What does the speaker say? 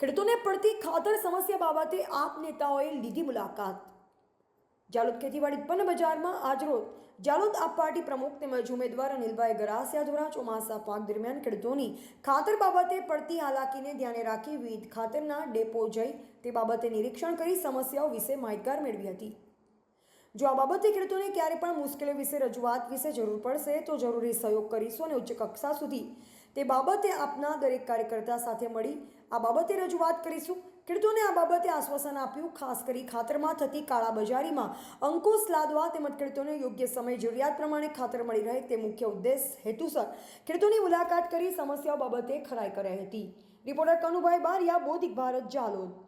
ખેડૂતોને પડતી ખાતર સમસ્યા બાબતે આપ નેતાઓએ લીધી મુલાકાત. જાલોદ ખેતીવાડી ઉત્પન્ન બજારમાં આજરોજ જાલોદ આપ પાર્ટી પ્રમુખ તેમજ ઉમેદવાર અનિલભાઈ ગરાસિયા દ્વારા ચોમાસા પાક દરમિયાન ખેડૂતોની ખાતર બાબતે પડતી હાલાકીને ધ્યાને રાખી વિવિધ ખાતરના ડેપો જઈ તે બાબતે નિરીક્ષણ કરી સમસ્યાઓ વિશે માહિતગાર મેળવી હતી. જો આ બાબતે ખેડૂતોને ક્યારે પણ મુશ્કેલી વિશે રજૂઆત વિશે જરૂર પડશે તો જરૂરી સહયોગ કરીશું અને ઉચ્ચ કક્ષા સુધી તે બાબતે આપના દરેક કાર્યકર્તા સાથે મળી આ બાબતે રજૂઆત કરીશું. ખેડૂતોને આ બાબતે આશ્વાસન આપ્યું, ખાસ કરી ખાતરમાં થતી કાળાબજારીમાં અંકુશ લાદવા તેમજ ખેડૂતોને યોગ્ય સમય જરૂરિયાત પ્રમાણે ખાતર મળી રહે તે મુખ્ય ઉદ્દેશ હેતુસર ખેડૂતોની મુલાકાત કરી સમસ્યાઓ બાબતે ખરાઈ કરાઈ હતી. રિપોર્ટર કનુભાઈ બારિયા બોધિક ભારત, જાલોદ.